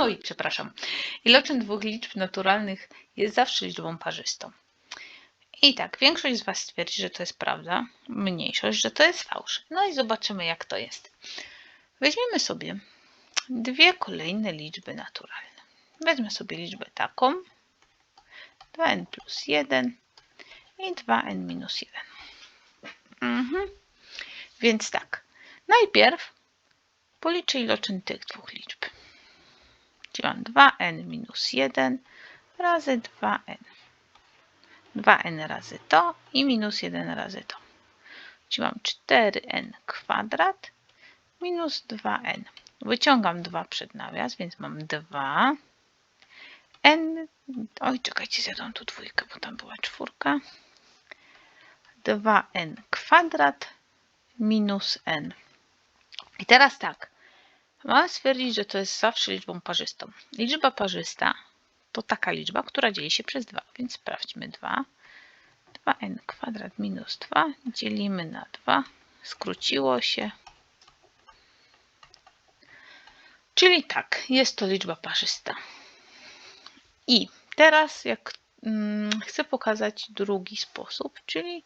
oj, przepraszam, iloczyn dwóch liczb naturalnych jest zawsze liczbą parzystą. I tak, większość z Was stwierdzi, że to jest prawda, mniejszość, że to jest fałsz. No i zobaczymy, jak to jest. Weźmiemy sobie dwie kolejne liczby naturalne. Wezmę sobie liczbę taką, 2n plus 1 i 2n minus 1. Mhm. Więc tak, najpierw policzę iloczyn tych dwóch liczb. Czyli mam 2n minus 1 razy 2n. 2n razy to i minus 1 razy to. Czyli mam 4n kwadrat minus 2n. Wyciągam 2 przed nawias, więc mam 2 n. Oj, czekajcie, zjadłam tu dwójkę, bo tam była czwórka. 2n kwadrat minus n. I teraz tak. Mamy stwierdzić, że to jest zawsze liczbą parzystą. Liczba parzysta to taka liczba, która dzieli się przez 2, więc sprawdźmy 2. 2n kwadrat minus 2 dzielimy na 2. Skróciło się. Czyli tak, jest to liczba parzysta. I teraz jak mm, chcę pokazać drugi sposób, czyli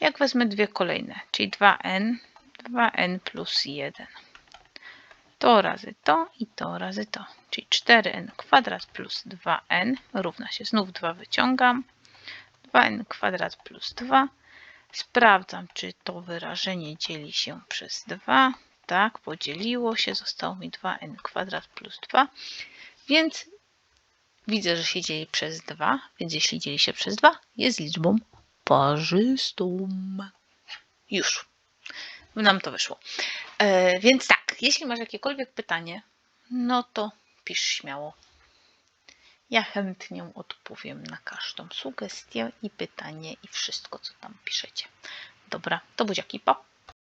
jak wezmę dwie kolejne, czyli 2n, 2n plus 1. To razy to i to razy to, czyli 4n kwadrat plus 2n równa się, znów 2 wyciągam, 2n kwadrat plus 2. Sprawdzam, czy to wyrażenie dzieli się przez 2. Tak, podzieliło się, zostało mi 2n kwadrat plus 2, więc widzę, że się dzieli przez 2, więc jeśli dzieli się przez 2, jest liczbą parzystą. Już. Nam to wyszło. E, więc tak, jeśli masz jakiekolwiek pytanie, no to pisz śmiało. Ja chętnie odpowiem na każdą sugestię i pytanie i wszystko, co tam piszecie. Dobra, to buziaki, pa!